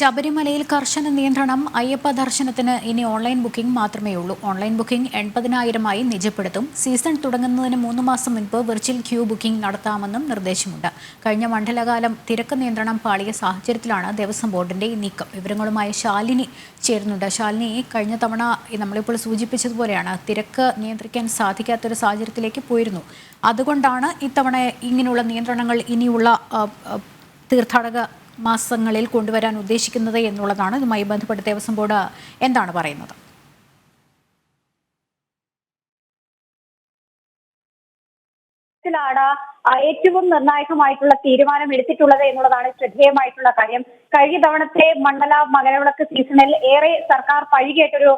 ശബരിമലയിൽ കർശന നിയന്ത്രണം അയ്യപ്പ ദർശനത്തിന് ഇനി ഓൺലൈൻ ബുക്കിംഗ് മാത്രമേ ഉള്ളൂ. ഓൺലൈൻ ബുക്കിംഗ് എൺപതിനായിരമായി നിജപ്പെടുത്തും. സീസൺ തുടങ്ങുന്നതിന് മൂന്ന് മാസം മുൻപ് വെർച്വൽ ക്യൂ ബുക്കിംഗ് നടത്താമെന്നും നിർദ്ദേശമുണ്ട്. കഴിഞ്ഞ മണ്ഡലകാലം തിരക്ക് നിയന്ത്രണം പാളിയ സാഹചര്യത്തിലാണ് ദേവസ്വം ബോർഡിന്റെ ഈ നീക്കം. വിവരങ്ങളുമായി ശാലിനി ചേരുന്നുണ്ട്. ശാലിനി കഴിഞ്ഞ തവണ നമ്മളിപ്പോൾ സൂചിപ്പിച്ചതുപോലെയാണ് തിരക്ക് നിയന്ത്രിക്കാൻ സാധിക്കാത്തൊരു സാഹചര്യത്തിലേക്ക് പോയിരുന്നു. അതുകൊണ്ടാണ് ഇത്തവണ ഇങ്ങനെയുള്ള നിയന്ത്രണങ്ങൾ ഇനിയുള്ള തീർത്ഥാടക മാസങ്ങളിൽ കൊണ്ടുവരാൻ ഉദ്ദേശിക്കുന്നത് എന്നുള്ളതാണ്. ഇതുമായി ബന്ധപ്പെട്ട് ദേവസ്വം ബോർഡ് എന്താണ് പറയുന്നത്? ാണ് ഏറ്റവും നിർണായകമായിട്ടുള്ള തീരുമാനം എടുത്തിട്ടുള്ളത് എന്നുള്ളതാണ് ശ്രദ്ധേയമായിട്ടുള്ള കാര്യം. കഴിഞ്ഞ തവണത്തെ മണ്ഡല മകരവിളക്ക് സീസണിൽ ഏറെ സർക്കാർ പഴികേട്ടൊരു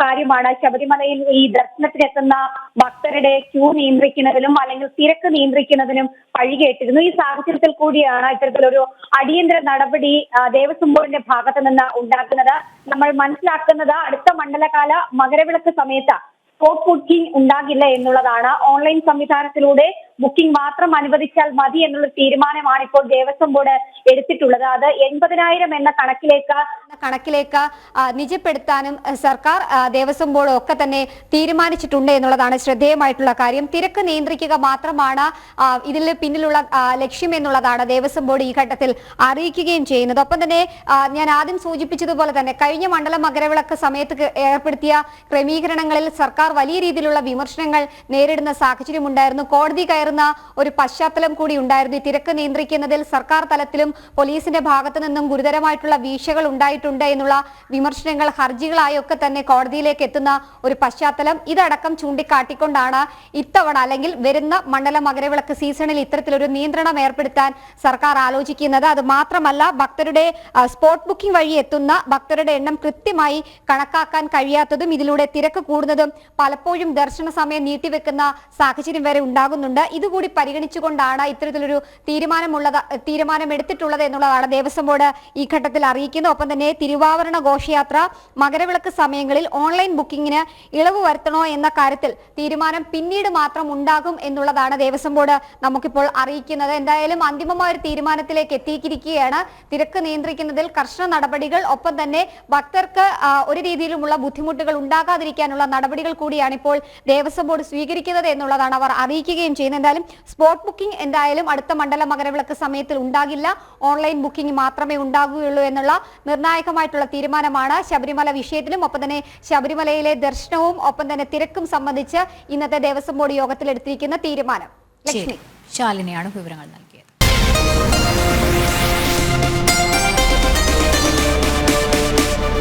കാര്യമാണ്. ശബരിമലയിൽ ഈ ദർശനത്തിനെത്തുന്ന ഭക്തരുടെ ക്യൂ നിയന്ത്രിക്കുന്നതിനും അല്ലെങ്കിൽ തിരക്ക് നിയന്ത്രിക്കുന്നതിനും പഴികേട്ടിരുന്നു. ഈ സാഹചര്യത്തിൽ കൂടിയാണ് ഇത്തരത്തിലൊരു അടിയന്തര നടപടി ദേവസ്വം ബോർഡിന്റെ ഭാഗത്ത് നിന്ന് ഉണ്ടാക്കുന്നത് നമ്മൾ മനസ്സിലാക്കുന്നത് അടുത്ത മണ്ഡലകാല മകരവിളക്ക് സമയത്ത് സ്പോട്ട് ബുക്കിംഗ് ഉണ്ടാകില്ല എന്നുള്ളതാണ്. ഓൺലൈൻ സംവിധാനത്തിലൂടെ ബുക്കിംഗ് മാത്രം അനുവദിച്ചാൽ മതി എന്നുള്ള തീരുമാനമാണ് ഇപ്പോൾ ദേവസ്വം ബോർഡ് എടുത്തിട്ടുള്ളത്. അത് എൺപതിനായിരം എന്ന കണക്കിലേക്ക് കണക്കിലേക്ക് നിജപ്പെടുത്താനും സർക്കാർ ദേവസ്വം ബോർഡ് ഒക്കെ തന്നെ തീരുമാനിച്ചിട്ടുണ്ട് എന്നുള്ളതാണ് ശ്രദ്ധേയമായിട്ടുള്ള കാര്യം. തിരക്ക് നിയന്ത്രിക്കുക മാത്രമാണ് ഇതിന് പിന്നിലുള്ള ലക്ഷ്യം എന്നുള്ളതാണ് ദേവസ്വം ബോർഡ് ഈ ഘട്ടത്തിൽ അറിയിക്കുകയും ചെയ്യുന്നത്. ഒപ്പം തന്നെ ഞാൻ ആദ്യം സൂചിപ്പിച്ചതുപോലെ തന്നെ കഴിഞ്ഞ മണ്ഡല മകരവിളക്ക് സമയത്ത് ഏർപ്പെടുത്തിയ ക്രമീകരണങ്ങളിൽ സർക്കാർ വലിയ രീതിയിലുള്ള വിമർശനങ്ങൾ നേരിടുന്ന സാഹചര്യം ഉണ്ടായിരുന്നു. കോടതി കയറുന്ന ഒരു പശ്ചാത്തലം കൂടി ഉണ്ടായിരുന്നു. ഈ തിരക്ക് നിയന്ത്രിക്കുന്നതിൽ സർക്കാർ തലത്തിലും പോലീസിന്റെ ഭാഗത്തു നിന്നും ഗുരുതരമായിട്ടുള്ള വീഴ്ചകൾ ഉണ്ടായിട്ടുണ്ട്. എന്നുള്ള വിമർശനങ്ങൾ ഹർജികളായൊക്കെ തന്നെ കോടതിയിലേക്ക് എത്തുന്ന ഒരു പശ്ചാത്തലം ഇതടക്കം ചൂണ്ടിക്കാട്ടിക്കൊണ്ടാണ് ഇത്തവണ അല്ലെങ്കിൽ വരുന്ന മണ്ഡല മകരവിളക്ക് സീസണിൽ ഇത്തരത്തിലൊരു നിയന്ത്രണം ഏർപ്പെടുത്താൻ സർക്കാർ ആലോചിക്കുന്നത്. അത് മാത്രമല്ല ഭക്തരുടെ സ്പോട്ട് ബുക്കിംഗ് വഴി എത്തുന്ന ഭക്തരുടെ എണ്ണം കൃത്യമായി കണക്കാക്കാൻ കഴിയാത്തതും ഇതിലൂടെ തിരക്ക് കൂടുന്നതും പലപ്പോഴും ദർശന സമയം നീട്ടിവെക്കുന്ന സാഹചര്യം വരെ ഉണ്ടാകുന്നുണ്ട്. ഇതുകൂടി പരിഗണിച്ചുകൊണ്ടാണ് ഇത്തരത്തിലൊരു തീരുമാനമുള്ളത് തീരുമാനമെടുത്തിട്ടുള്ളത് എന്നുള്ളതാണ് ദേവസ്വം ബോർഡ് ഈ ഘട്ടത്തിൽ അറിയിക്കുന്നത്. ഒപ്പം തന്നെ തിരുവാഭരണ ഘോഷയാത്ര മകരവിളക്ക് സമയങ്ങളിൽ ഓൺലൈൻ ബുക്കിംഗിന് ഇളവ് വരുത്തണോ എന്ന കാര്യത്തിൽ തീരുമാനം പിന്നീട് മാത്രം ഉണ്ടാകും എന്നുള്ളതാണ് ദേവസ്വം ബോർഡ് നമുക്കിപ്പോൾ അറിയിക്കുന്നത്. എന്തായാലും അന്തിമമായ ഒരു തീരുമാനത്തിലേക്ക് എത്തിയിരിക്കുകയാണ്. തിരക്ക് നിയന്ത്രിക്കുന്നതിൽ കർശന നടപടികൾ ഒപ്പം തന്നെ ഭക്തർക്ക് ഒരു രീതിയിലുമുള്ള ബുദ്ധിമുട്ടുകൾ ഉണ്ടാകാതിരിക്കാനുള്ള നടപടികൾ കൂടിയാണ് ഇപ്പോൾ ദേവസ്വം ബോർഡ് സ്വീകരിക്കുന്നത് എന്നുള്ളതാണ് അവർ അറിയിക്കുകയും ചെയ്യുന്നത്. എന്തായാലും സ്പോട്ട് ബുക്കിംഗ് എന്തായാലും അടുത്ത മണ്ഡല മകരവിളക്ക് സമയത്തിൽ ഉണ്ടാകില്ല. ഓൺലൈൻ ബുക്കിംഗ് മാത്രമേ ഉണ്ടാകുകയുള്ളൂ എന്നുള്ള നിർണായകമായിട്ടുള്ള തീരുമാനമാണ് ശബരിമല വിഷയത്തിലും ഒപ്പം തന്നെ ശബരിമലയിലെ ദർശനവും ഒപ്പം തന്നെ തിരക്കും സംബന്ധിച്ച് ഇന്നത്തെ ദേവസ്വം ബോർഡ് യോഗത്തിൽ എടുത്തിരിക്കുന്ന തീരുമാനം ലക്ഷ്മി. ശാലിനിയാണ് വിവരങ്ങൾ നൽകിയത്.